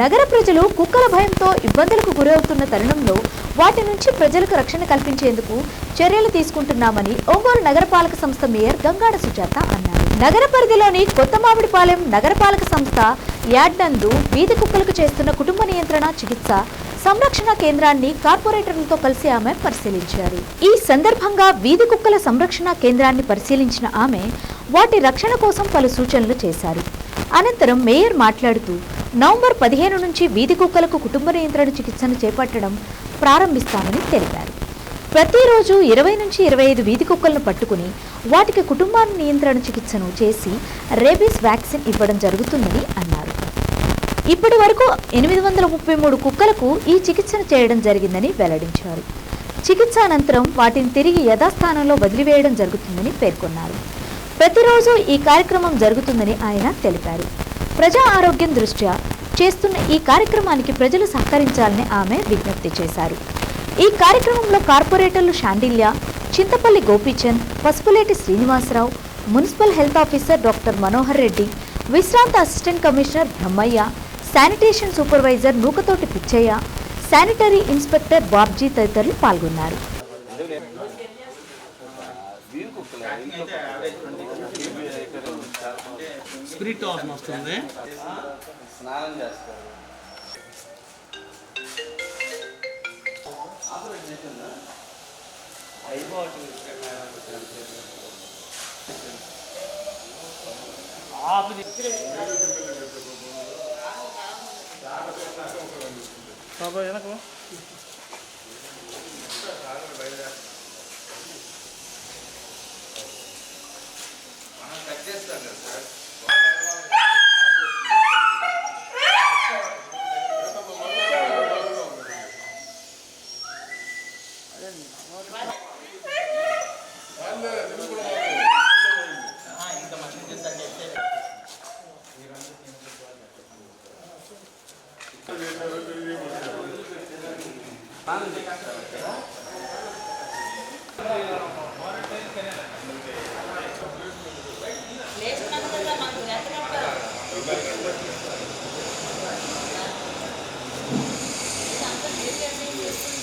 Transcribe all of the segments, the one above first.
నగర ప్రజలు కుక్కల భయంతో ఇబ్బందులకు గురవుతున్న తరుణంలో వాటి నుంచి ప్రజలకు రక్షణ కల్పించేందుకు చర్యలు తీసుకుంటున్నామని ఒంగోలు నగరపాలక సంస్థ మేయర్ గంగాడ సుజాత అన్నారు. నగర పరిధిలోని కొత్త మామిడిపాలెం నగరపాలక సంస్థ యాడ్ నందు వీధి కుక్కలకు చేస్తున్న కుటుంబ నియంత్రణ చికిత్స సంరక్షణ కేంద్రాన్ని కార్పొరేటర్లతో కలిసి ఆమె పరిశీలించారు. ఈ సందర్భంగా వీధి కుక్కల సంరక్షణ కేంద్రాన్ని పరిశీలించిన ఆమె వాటి రక్షణ కోసం పలు సూచనలు చేశారు. అనంతరం మేయర్ మాట్లాడుతూ నవంబర్ పదిహేను నుంచి వీధి కుక్కలకు కుటుంబ నియంత్రణ చికిత్సను చేపట్టడం ప్రారంభిస్తామని తెలిపారు. ప్రతిరోజు ఇరవై నుంచి ఇరవై ఐదు వీధి కుక్కలను పట్టుకుని వాటికి కుటుంబాన్ని నియంత్రణ చికిత్సను చేసి రేబీస్ వ్యాక్సిన్ ఇవ్వడం జరుగుతుందని అన్నారు. ఇప్పటి వరకు ఎనిమిది వందల ముప్పై మూడు కుక్కలకు ఈ చికిత్సను చేయడం జరిగిందని వెల్లడించారు. చికిత్స అనంతరం వాటిని తిరిగి యథాస్థానంలో వదిలివేయడం జరుగుతుందని పేర్కొన్నారు. ప్రతిరోజు ఈ కార్యక్రమం జరుగుతుందని ఆయన తెలిపారు. ప్రజా ఆరోగ్యం దృష్ట్యా చేస్తున్న ఈ కార్యక్రమానికి ప్రజలు సహకరించాలని ఆమె విజ్ఞప్తి చేశారు. ఈ కార్యక్రమంలో కార్పొరేటర్లు Shandilya Chintapalli Gopichand Pasupuleti Srinivasa Rao municipal health officer doctor Manohar Reddy విశ్రాంత assistant commissioner Brahmayya sanitation supervisor Nookathoti Pichaiah sanitary inspector Babji తదితరులు పాల్గొన్నారు. స్పిరిట్ వాసన వస్తుంది స్నానం చేస్తారు. బాబాయ్ వెనక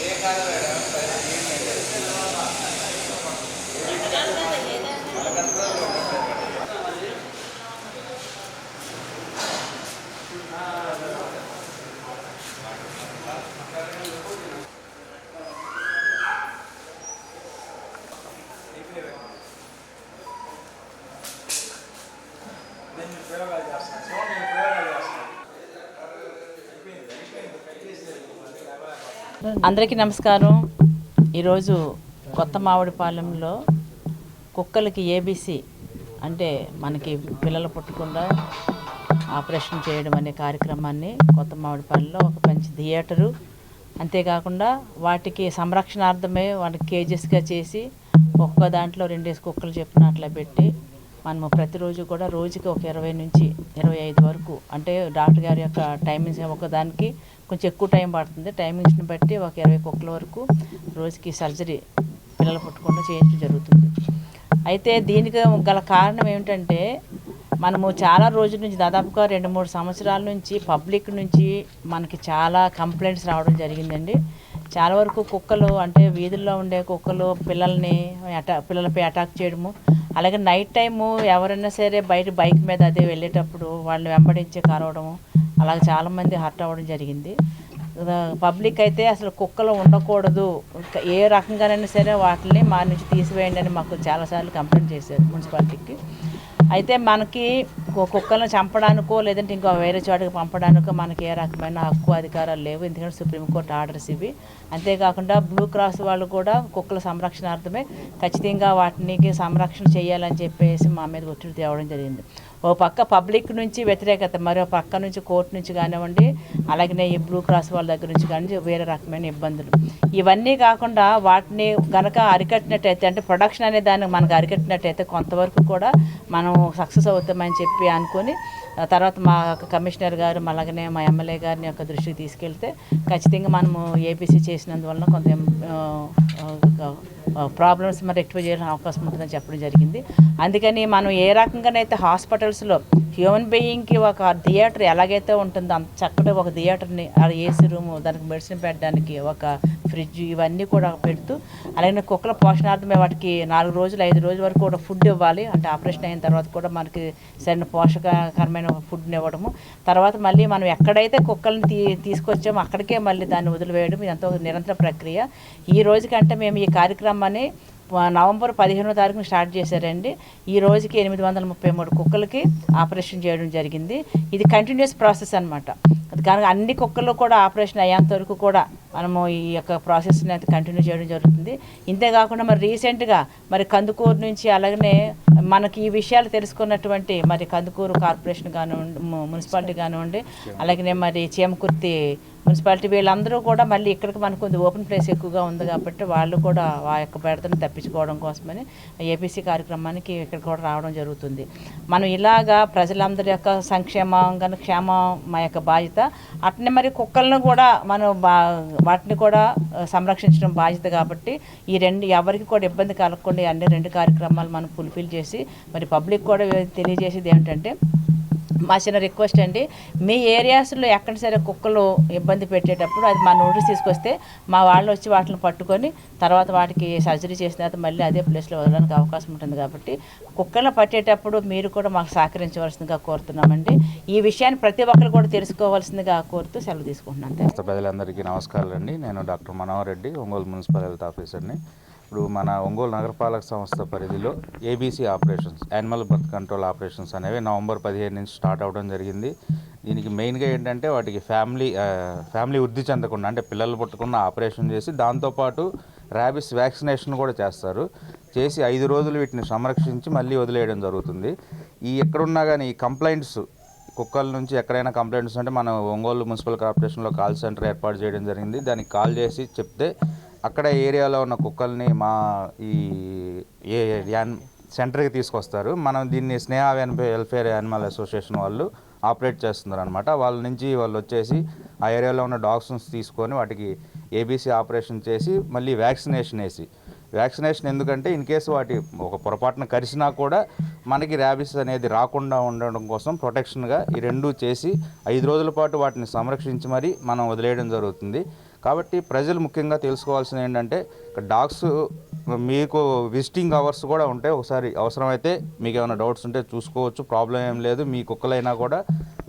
ఏ కాదు మేడం అందరికీ నమస్కారం. ఈరోజు కొత్త మామిడిపాలెంలో కుక్కలకి ఏబీసీ అంటే మనకి పిల్లలు పుట్టకుండా ఆపరేషన్ చేయడం అనే కార్యక్రమాన్ని కొత్త మామిడిపాలెంలో ఒక మంచి థియేటరు. అంతేకాకుండా వాటికి సంరక్షణార్థమే వాటికి కేజెస్గా చేసి ఒక్క దాంట్లో రెండేసి కుక్కలు చెప్పిన అట్లా పెట్టి మనము ప్రతిరోజు కూడా రోజుకి ఒక ఇరవై నుంచి ఇరవై ఐదు వరకు అంటే డాక్టర్ గారి యొక్క టైమింగ్స్ ఒకదానికి కొంచెం ఎక్కువ టైం పడుతుంది. టైమింగ్స్ని బట్టి ఒక ఇరవై కుక్కల వరకు రోజుకి సర్జరీ పిల్లలు పుట్టకుండా చేయించడం జరుగుతుంది. అయితే దీనికి గల కారణం ఏమిటంటే మనము చాలా రోజుల నుంచి దాదాపుగా రెండు మూడు సంవత్సరాల నుంచి పబ్లిక్ నుంచి మనకి చాలా కంప్లైంట్స్ రావడం జరిగిందండి. చాలా వరకు కుక్కలు అంటే వీధుల్లో ఉండే కుక్కలు పిల్లల్ని అటా పిల్లలపై అటాక్ చేయడము అలాగే నైట్ టైము ఎవరైనా సరే బయట బైక్ మీద అదే వెళ్ళేటప్పుడు వాళ్ళని వెంబడించి కరవడము అలాగే చాలామంది హర్ట్ అవ్వడం జరిగింది. పబ్లిక్ అయితే అసలు కుక్కలు ఉండకూడదు. ఏ రకంగానైనా సరే వాటిని మా నుంచి తీసివేయండి అని మాకు చాలాసార్లు కంప్లైంట్ చేశారు మున్సిపాలిటీకి అయితే మనకి కుక్కలను చంపడానికో లేదంటే ఇంకో వేరే చోటకి పంపడానికో మనకి ఏ రకమైన హక్కు అధికారాలు లేవు. ఎందుకంటే సుప్రీంకోర్టు ఆర్డర్స్ ఇవి. అంతేకాకుండా బ్లూ క్రాస్ వాళ్ళు కూడా కుక్కల సంరక్షణార్థమే ఖచ్చితంగా వాటికి సంరక్షణ చేయాలని చెప్పేసి మా మీద ఒత్తిడి తేవడం జరిగింది. ఓ పక్క పబ్లిక్ నుంచి వ్యతిరేకత మరో పక్క నుంచి కోర్టు నుంచి కానివ్వండి అలాగనే ఈ బ్లూ క్రాస్ వాళ్ళ దగ్గర నుంచి కానీ వేరే రకమైన ఇబ్బందులు. ఇవన్నీ కాకుండా వాటిని గనక అరికట్టినట్టయితే అంటే ప్రొడక్షన్ అనే దాన్ని మనకు అరికట్టినట్టయితే కొంతవరకు కూడా మనం సక్సెస్ అవుతామని చెప్పి అనుకొని తర్వాత మా కమిషనర్ గారు అలాగనే మా ఎమ్మెల్యే గారిని యొక్క దృష్టికి తీసుకెళ్తే ఖచ్చితంగా మనము ఏపీసీ చేసినందువలన కొంత ప్రాబ్లమ్స్ మరి ఎక్కువ చేయడం అవకాశం ఉంటుందని చెప్పడం జరిగింది. అందుకని మనం ఏ రకంగానైతే హాస్పిటల్స్లో హ్యూమన్ బీయింగ్కి ఒక థియేటర్ ఎలాగైతే ఉంటుందో అంత చక్కటి ఒక థియేటర్ని ఆ ఏసీ రూమ్ దానికి మెడిసిన్ పెట్టడానికి ఒక ఫ్రిడ్జ్ ఇవన్నీ కూడా పెడుతూ అలాగే కుక్కల పోషణార్థమే వాటికి నాలుగు రోజులు ఐదు రోజుల వరకు కూడా ఫుడ్ ఇవ్వాలి. అంటే ఆపరేషన్ అయిన తర్వాత కూడా మనకి సరైన పోషకకరమైన ఫుడ్ని ఇవ్వడము. తర్వాత మళ్ళీ మనం ఎక్కడైతే కుక్కల్ని తీ తీసుకొచ్చామో అక్కడికే మళ్ళీ దాన్ని వదిలివేయడం. ఇదంతా ఒక నిరంతర ప్రక్రియ. ఈ రోజు కంటే మేము ఈ కార్యక్రమాన్ని నవంబర్ పదిహేనో తారీఖున స్టార్ట్ చేశారండి. ఈ రోజుకి ఎనిమిది వందల ముప్పై మూడు కుక్కలకి ఆపరేషన్ చేయడం జరిగింది. ఇది కంటిన్యూస్ ప్రాసెస్ అనమాట కనుక అన్ని కుక్కలు కూడా ఆపరేషన్ అయ్యేంత వరకు కూడా మనము ఈ యొక్క ప్రాసెస్ని అయితే కంటిన్యూ చేయడం జరుగుతుంది. ఇంతేకాకుండా మరి రీసెంట్గా మరి కందుకూరు నుంచి అలాగనే మనకి ఈ విషయాలు తెలుసుకున్నటువంటి మరి కందుకూరు కార్పొరేషన్ కానివ్వండి మున్సిపాలిటీ కానివ్వండి అలాగనే మరి చీమకుర్తి మున్సిపాలిటీ వీళ్ళందరూ కూడా మళ్ళీ ఇక్కడికి మనకు కొంచెం ఓపెన్ ప్లేస్ ఎక్కువగా ఉంది కాబట్టి వాళ్ళు కూడా ఆ యొక్క బెడతను తప్పించుకోవడం కోసమని ఏపీసీ కార్యక్రమానికి ఇక్కడ కూడా రావడం జరుగుతుంది. మనం ఇలాగా ప్రజలందరి యొక్క సంక్షేమం కానీ క్షేమం మా యొక్క బాధ్యత అట్నే మరి కుక్కలను కూడా మనం బా వాటిని కూడా సంరక్షించడం బాధ్యత కాబట్టి ఈ రెండు ఎవరికి కూడా ఇబ్బంది కలగకుండా అన్ని రెండు కార్యక్రమాలు మనం ఫుల్ఫిల్ చేసి మరి పబ్లిక్ కూడా తెలియజేసేది ఏమిటంటే మా చిన్న రిక్వెస్ట్ అండి మీ ఏరియాస్లో ఎక్కడ సరే కుక్కలు ఇబ్బంది పెట్టేటప్పుడు అది మా నోటీస్ తీసుకొస్తే మా వాళ్ళు వచ్చి వాటిని పట్టుకొని తర్వాత వాటికి సర్జరీ చేసిన తర్వాత మళ్ళీ అదే ప్లేస్లో వదలడానికి అవకాశం ఉంటుంది కాబట్టి కుక్కలను పట్టేటప్పుడు మీరు కూడా మాకు సహకరించవలసిందిగా కోరుతున్నామండి. ఈ విషయాన్ని ప్రతి ఒక్కరు కూడా తెలుసుకోవాల్సిందిగా కోరుతూ సెలవు తీసుకుంటున్నాను. ప్రజలందరికీ నమస్కారాలు అండి నేను doctor Manohar Reddy Ongole municipal health ఆఫీసర్ని. ఇప్పుడు మన ఒంగోలు నగరపాలక సంస్థ పరిధిలో ABC operations animal birth control operations అనేవి నవంబర్ పదిహేను నుంచి స్టార్ట్ అవ్వడం జరిగింది. దీనికి మెయిన్గా ఏంటంటే వాటికి ఫ్యామిలీ ఫ్యామిలీ వృద్ధి చెందకుండా అంటే పిల్లలు పుట్టకుండా ఆపరేషన్ చేసి దాంతోపాటు ర్యాబిస్ వ్యాక్సినేషన్ కూడా చేస్తారు. చేసి ఐదు రోజులు వీటిని సంరక్షించి మళ్ళీ వదిలేయడం జరుగుతుంది. ఈ ఎక్కడున్నా కానీ ఈ కంప్లైంట్స్ కుక్కల నుంచి ఎక్కడైనా కంప్లైంట్స్ అంటే మన ఒంగోలు మున్సిపల్ కార్పొరేషన్లో కాల్ సెంటర్ ఏర్పాటు చేయడం జరిగింది. దానికి కాల్ చేసి చెప్తే అక్కడ ఏరియాలో ఉన్న కుక్కల్ని మా ఈ ఏ యాన్ సెంటర్కి తీసుకొస్తారు. మనం దీన్ని స్నేహ వెల్ఫేర్ యానిమల్ అసోసియేషన్ వాళ్ళు ఆపరేట్ చేస్తున్నారు అనమాట వాళ్ళ నుంచి వాళ్ళు వచ్చేసి ఆ ఏరియాలో ఉన్న డాగ్స్ తీసుకొని వాటికి ఏబీసీ ఆపరేషన్ చేసి మళ్ళీ వ్యాక్సినేషన్ వేసి. వ్యాక్సినేషన్ ఎందుకంటే ఇన్ కేసు వాటి ఒక పొరపాటున కరిసినా కూడా మనకి ర్యాబిస్ అనేది రాకుండా ఉండడం కోసం ప్రొటెక్షన్గా ఈ రెండు చేసి ఐదు రోజుల పాటు వాటిని సంరక్షించి మరీ మనం వదిలేయడం జరుగుతుంది. కాబట్టి ప్రజలు ముఖ్యంగా తెలుసుకోవాల్సింది ఏంటంటే డాగ్స్ మీకు విజిటింగ్ అవర్స్ కూడా ఉంటాయి ఒకసారి అవసరమైతే మీకు ఏమైనా డౌట్స్ ఉంటే చూసుకోవచ్చు ప్రాబ్లం ఏం లేదు. మీ కుక్కలైనా కూడా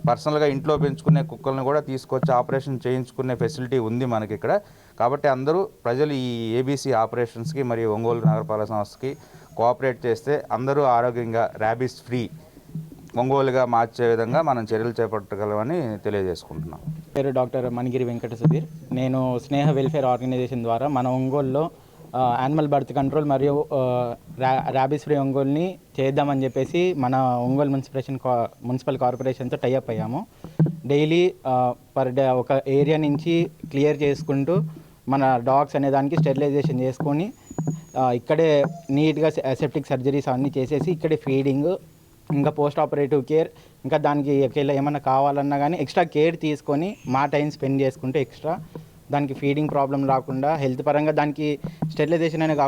పర్సనల్గా ఇంట్లో పెంచుకునే కుక్కల్ని కూడా తీసుకొచ్చి ఆపరేషన్ చేయించుకునే ఫెసిలిటీ ఉంది మనకి ఇక్కడ. కాబట్టి అందరూ ప్రజలు ఈ ఏబీసీ ఆపరేషన్స్కి మరియు ఒంగోలు నగరపాలక సంస్థకి కోఆపరేట్ చేస్తే అందరూ ఆరోగ్యంగా ర్యాబీస్ ఫ్రీ. ఒంగోలుగా మార్చే విధంగా మనం చర్యలు చేపట్టగలమని తెలియజేసుకుంటున్నాం. పేరు డాక్టర్ మణిగిరి వెంకట సుధీర్. నేను స్నేహ వెల్ఫేర్ ఆర్గనైజేషన్ ద్వారా మన ఒంగోలులో యానిమల్ బర్త్ కంట్రోల్ మరియు ఆ, ర్యాబిస్ ఫ్రీ ఒంగోలుని చేద్దామని చెప్పేసి మన ఒంగోలు మున్సిపరేషన్ కా మున్సిపల్ కార్పొరేషన్తో టైఅప్ అయ్యాము. డైలీ పర్ డే ఒక ఏరియా నుంచి క్లియర్ చేసుకుంటూ మన డాగ్స్ అనే దానికి స్టెరిలైజేషన్ చేసుకొని ఇక్కడే నీట్గా సెప్టిక్ సర్జరీస్ అన్నీ చేసేసి ఇక్కడే ఫీడింగ్ ఇంకా పోస్ట్ ఆపరేటివ్ కేర్ ఇంకా దానికి ఒకేలా ఏమైనా కావాలన్నా కానీ ఎక్స్ట్రా కేర్ తీసుకొని మా టైం స్పెండ్ చేసుకుంటే ఎక్స్ట్రా దానికి ఫీడింగ్ ప్రాబ్లం రాకుండా హెల్త్ పరంగా దానికి స్టెరిలైజేషన్ అనే కాకుండా